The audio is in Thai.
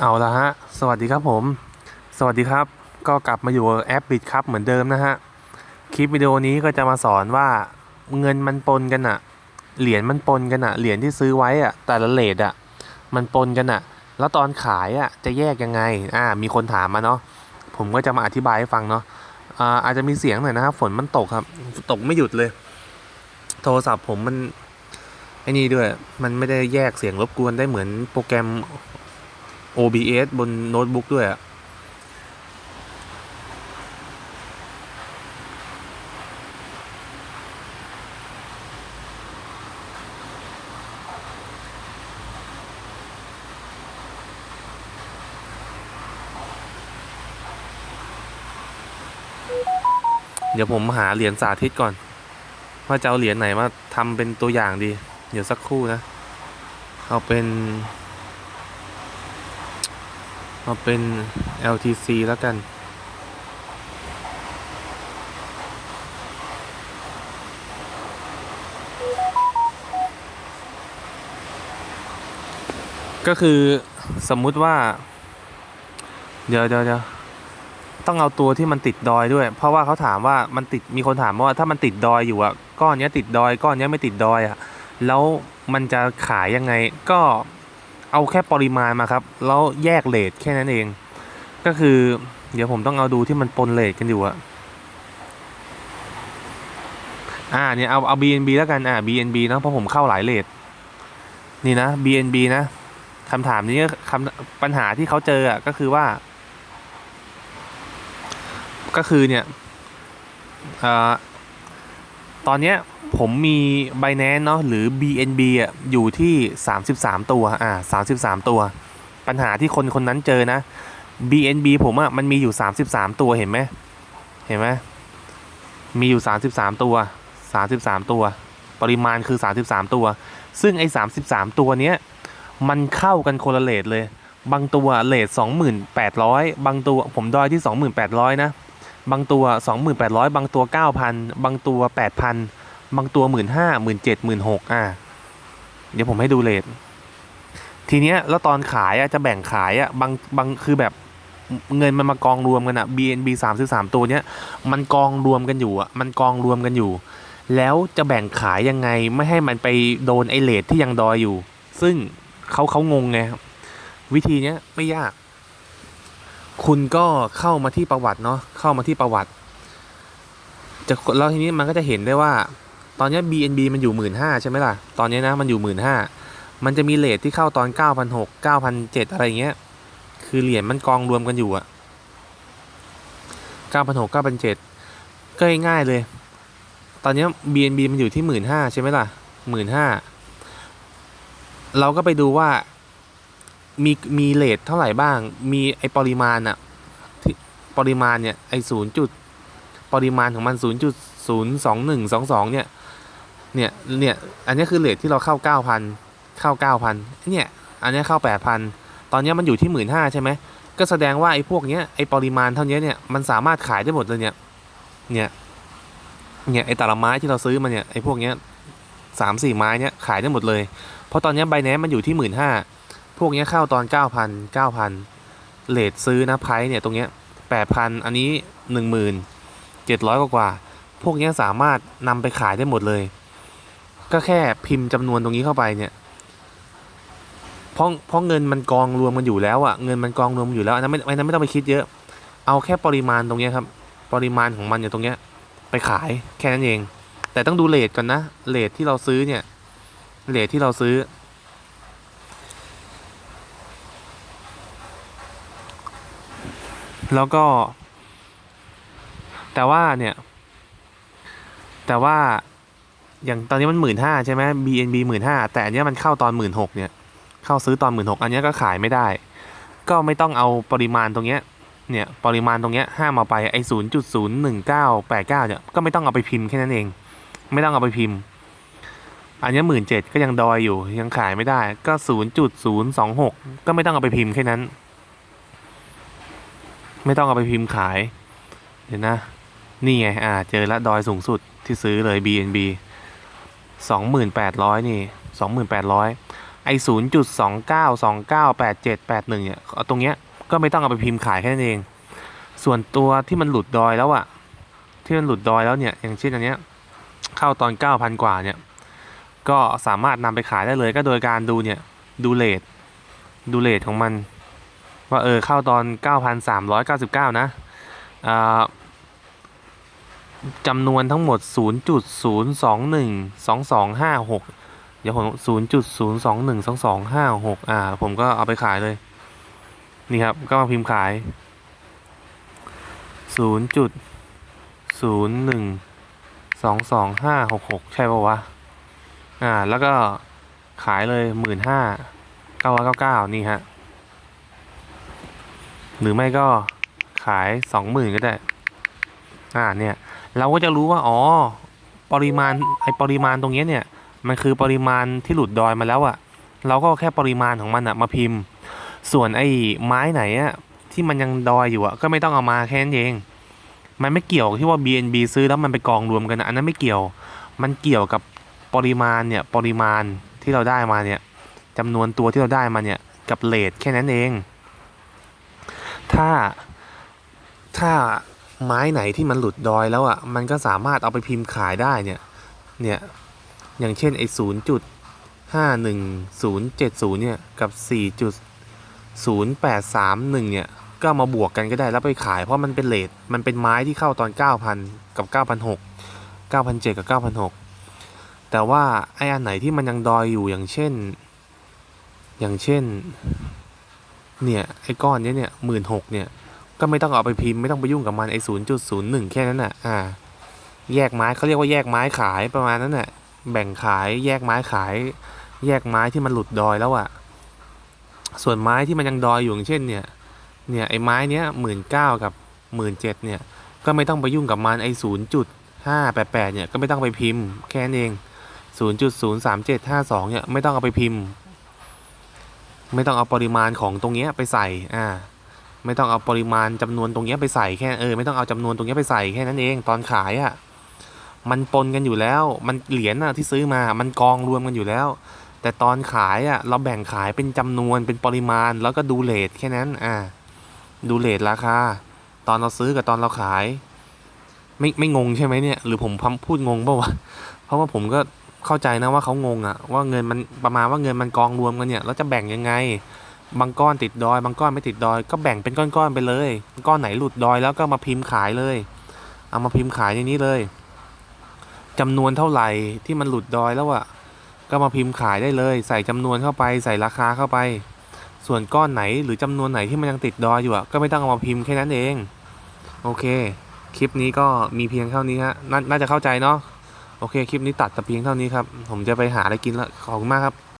เอาละฮะ สวัสดีครับผม สวัสดีครับ ก็กลับมาอยู่แอปบิดครับเหมือนเดิมนะฮะ คลิปวิดีโอนี้ก็จะมาสอนว่าเงินมันปนกันอะเหรียญมันปนกันอะเหรียญที่ซื้อไว้อะแต่ละเลทอะมันปนกันอะแล้วตอนขายอะจะแยกยังไง อ่า มีคนถามมาเนาะ ผมก็จะมาอธิบายให้ฟังเนาะ อ่า อาจจะมีเสียงหน่อยนะครับ ฝนมันตกครับ ตกไม่หยุดเลย โทรศัพท์ผมมันไอ้นี่ด้วย มันไม่ได้แยกเสียงรบกวนได้เหมือนโปรแกรม OBS บนโน้ตบุ๊กด้วยอะเดี๋ยวผมหาเหรียญสาธิตก่อน ว่าจะเอาเหรียญไหนมาทำเป็นตัวอย่างดี เดี๋ยวสักครู่นะ เอาเป็น เอาเป็น LTC แล้วกัน ก็คือสมมุติว่า เดี๋ยวเดี๋ยวเดี๋ยวต้องเอาตัวที่มันติดดอยด้วย เพราะว่าเขาถามว่ามันติดมีคนถามว่าถ้ามันติดดอยอยู่อะก้อนนี้ติดดอย ก้อนนี้ไม่ติดดอยอะแล้วมันจะขายยังไงก็ เอาแค่ปริมาณมาครับ แล้วแยกเลทแค่นั้นเอง ก็คือ เดี๋ยวผมต้องเอาดูที่มันปนเลทกันอยู่อะอ่าเนี่ยเอาเอา BNB แล้วกันอ่า BNB เนอะเพราะผมเข้าหลายเลทนี่นะ BNB นะคำถามนี้คำปัญหาที่เขาเจออะก็คือว่า ก็คือเนี่ยเอ่อตอนเนี้ย ผมมี Binance เนาะหรือ BNB อะอยู่ที่ 33 ตัวอ่า33 ตัว ปัญหาที่คนคนนั้นเจอนะ BNB ผมอะมันมีอยู่ 33 ตัวเห็นไหมเห็นไหมมีอยู่ 33 ตัว 33 ตัว ปริมาณคือ 33 ตัว ซึ่งไอ้ 33 ตัวเนี้ยมันเข้ากันคนละเลทเลย บางตัวเลท2800 บางตัวผมดอยที่ 2800 นะ บางตัว 2800 บางตัว 9,000 บางตัว 8,000 บางตัว15,000 17,000 16,000อะเดี๋ยวผมให้ดูเลททีเนี้ยแล้วตอนขายอะจะแบ่งขายอะบางบางคือแบบเงินมันมากองรวมกันอะ BNB 33 ตัวเนี้ยมันกองรวมกันอยู่อะมันกองรวมกันอยู่ แล้วจะแบ่งขายยังไงไม่ให้มันไปโดนไอเลทที่ยังดอยอยู่ ซึ่งเขาเขางงไงครับวิธีเนี้ยไม่ยาก คุณก็เข้ามาที่ประวัติเนาะเข้ามาที่ประวัติ จะแล้วทีนี้มันก็จะเห็นได้ว่า ตอนนี้ BNB มันอยู่หมื่นห้าใช่ไหมล่ะ ตอนนี้นะมันอยู่หมื่นห้ามันจะมีเลทที่เข้าตอนเก้าพันหกเก้าพันเจ็ดอะไรเงี้ย คือเหรียญมันกองรวมกันอยู่อะเก้าพันหกเก้าพันเจ็ดก็ง่ายเลย ตอนนี้ BNB มันอยู่ที่หมื่นห้าใช่ไหมล่ะหมื่นห้าเราก็ไปดูว่ามีมีเลทเท่าไหร่บ้าง มีไอปริมาณอะที่ปริมาณเนี่ยไอศูนย์จุด ปริมาณของมันศูนย์จุด ศูนย์สองหนึ่งสองสองเนี่ย เนี่ย เนี่ย อันนี้คือเลทที่เราเข้าเก้าพันเข้าเก้าพันเนี่ย อันนี้เข้าแปดพันตอนนี้มันอยู่ที่หมื่นห้าใช่ไหม ก็แสดงว่าไอ้พวกเนี้ย ไอ้ปริมาณเท่านี้เนี่ย มันสามารถขายได้หมดเลยเนี่ย เนี่ย เนี่ย ไอ้แต่ละไม้ที่เราซื้อมาเนี่ย ไอ้พวกเนี้ยสามสี่ไม้เนี่ยขายได้หมดเลย เพราะตอนนี้ไบแนนมันอยู่ที่หมื่นห้าพวกเนี้ยเข้าตอนเก้าพันเก้าพันเลทซื้อนะไพร์เนี่ยตรงเนี้ยแปดพันอันนี้หนึ่งหมื่นเจ็ดร้อยกว่า พวกนี้สามารถนำไปขายได้หมดเลย ก็แค่พิมพ์จำนวนตรงนี้เข้าไปเนี่ยเพราะเพราะเงินมันกองรวมกันอยู่แล้วอะเงินมันกองรวมอยู่แล้วอันนั้นไม่อันนั้นไม่ต้องไปคิดเยอะ เอาแค่ปริมาณตรงนี้ครับ ปริมาณของมันอยู่ตรงเนี้ย ไปขายแค่นั้นเอง แต่ต้องดูเลทก่อนนะเลทที่เราซื้อเนี่ยเลทที่เราซื้อแล้วก็ แต่ว่าเนี่ย แต่ว่าอย่างตอนนี้มันหมื่นห้าใช่ไหม BNB หมื่นห้าแต่อันเนี้ยมันเข้าตอนหมื่นหกเนี่ย เข้าซื้อตอนหมื่นหกอันเนี้ยก็ขายไม่ได้ ก็ไม่ต้องเอาปริมาณตรงเนี้ยเนี่ยปริมาณตรงเนี้ยห้ามเอาไปไอ้ศูนย์จุดศูนย์หนึ่งเก้าแปดเก้าเนี่ยก็ไม่ต้องเอาไปพิมพ์แค่นั้นเอง ไม่ต้องเอาไปพิมพ์ อันเนี้หมื่นเจ็ดก็ยังดอยอยู่ยังขายไม่ได้ก็ศูนย์จุดศูนย์สองหกก็ไม่ต้องเอาไปพิมพ์แค่นั้น ไม่ต้องเอาไปพิมพ์ขาย เดี๋ยวนะ นี่ไง อ่า เจอละดอยสูงสุดที่ซื้อเลย BNB สองหมื่นแปดร้อยนี่สองหมื่นแปดร้อยไอศูนย์จุดสองเก้าสองเก้าแปดเจ็ดแปดหนึ่งเนี่ยเอาตรงเนี้ย ก็ไม่ต้องเอาไปพิมพ์ขายแค่นั้นเอง ส่วนตัวที่มันหลุดดอยแล้วอะที่มันหลุดดอยแล้วเนี่ย อย่างเช่นอันเนี้ย เข้าตอนเก้าพันกว่าเนี่ย ก็สามารถนำไปขายได้เลย ก็โดยการดูเนี่ย ดูเลท ดูเลทของมัน ว่าเออ เข้าตอน 9,399 นะ อ่า จำนวนทั้งหมด 0.0212256เดี๋ยวผม 0.0212256 อ่า ผมก็เอาไปขายเลย นี่ครับ ก็มาพิมพ์ขาย 0.012256 ใช่ป่าวะ อ่า แล้วก็ขายเลย 15,999 นี่ฮะ หรือไม่ก็ขายสองหมื่นก็ได้อ่าเนี่ย เราก็จะรู้ว่าอ๋อปริมาณไอปริมาณตรงนี้เนี่ยมันคือปริมาณที่หลุดดอยมาแล้วอะเราก็แค่ปริมาณของมันอะมาพิมพ์ ส่วนไอ้ไม้ไหนอะที่มันยังดอยอยู่อะก็ไม่ต้องเอามาแค่นั้นเอง มันไม่เกี่ยวที่ว่า BNB ซื้อแล้วมันไปกองรวมกันอันนั้นไม่เกี่ยว มันเกี่ยวกับปริมาณเนี่ยปริมาณที่เราได้มาเนี่ยจำนวนตัวที่เราได้มาเนี่ยกับเลทแค่นั้นเอง ถ้าถ้า ไม้ไหนที่มันหลุดดอยแล้วอะ มันก็สามารถเอาไปพิมพ์ขายได้เนี่ย เนี่ย อย่างเช่นไอ้ศูนย์จุดห้าหนึ่งศูนย์เจ็ดศูนย์เนี่ยกับสี่จุดศูนย์แปดสามหนึ่งเนี่ย ก็มาบวกกันก็ได้แล้วไปขายเพราะมันเป็นเลทมันเป็นไม้ที่เข้าตอนเก้าพันกับเก้าพันหกเก้าพันเจ็ดกับเก้าพันหกแต่ว่าไอ้อันไหนที่มันยังดอยอยู่อย่างเช่น อย่างเช่น เนี่ยไอ้ก้อนเนี้ยเนี่ยหมื่นหกเนี่ย ก็ไม่ต้องเอาไปพิมพ์ไม่ต้องไปยุ่งกับมันไอ้ศูนย์จุดศูนย์หนึ่งแค่นั้นน่ะ อ่า แยกไม้เขาเรียกว่าแยกไม้ขายประมาณนั้นน่ะ แบ่งขายแยกไม้ขาย แยกไม้ที่มันหลุดดอยแล้วอะส่วนไม้ที่มันยังดอยอยู่อย่างเช่น เนี่ย เนี่ยไอ้ไม้เนี้ยหมื่นเก้ากับหมื่นเจ็ดเนี่ย ก็ไม่ต้องไปยุ่งกับมันไอ้ศูนย์จุดห้าแปดแปดเนี่ยก็ไม่ต้องไปพิมพ์แค่นั้นเองศูนย์จุดศูนย์สามเจ็ดห้าสองเนี่ยไม่ต้องเอาไปพิมพ์ ไม่ต้องเอาปริมาณของตรงเนี้ยไปใส่ อ่า ไม่ต้องเอาปริมาณจำนวนตรงนี้ไปใส่แค่เออไม่ต้องเอาจำนวนตรงนี้ไปใส่แค่นั้นเอง ตอนขายอะ่ะมันปนกันอยู่แล้ว มันเหรียญน่ะที่ซื้อมา มันกองรวมกันอยู่แล้ว แต่ตอนขายอะ่ะเราแบ่งขายเป็นจำนวนเป็นปริมาณแล้วก็ดูเลทแค่นั้นอ่าดูเลทราคา ตอนเราซื้อกับตอนเราขาย ไม่ไม่งงใช่ไหมเนี่ย หรือผมพพูดงงเปล่าวะเพราะว่าผมก็เข้าใจนะว่าเขางงอะว่าเงินมันประมาณว่าเงินมันกองรวมกันเนี่ยแล้วจะแบ่งยังไง บางก้อนติดดอย บางก้อนไม่ติดดอย ก็แบ่งเป็นก้อนๆไปเลย ก้อนไหนหลุดดอยแล้วก็มาพิมพ์ขายเลย เอามาพิมพ์ขายในนี้เลยจำนวนเท่าไหร่ที่มันหลุดดอยแล้วอะก็มาพิมพ์ขายได้เลย ใส่จำนวนเข้าไป ใส่ราคาเข้าไป ส่วนก้อนไหนหรือจำนวนไหนที่มันยังติดดอยอยู่อะก็ไม่ต้องเอามาพิมพ์แค่นั้นเอง โอเค คลิปนี้ก็มีเพียงเท่านี้ฮะนน่าจะเข้าใจเนาะ โอเค คลิปนี้ตัดแต่เพียงเท่านี้ครับ ผมจะไปหาอะไรกินละ ขอบคุณมากครับ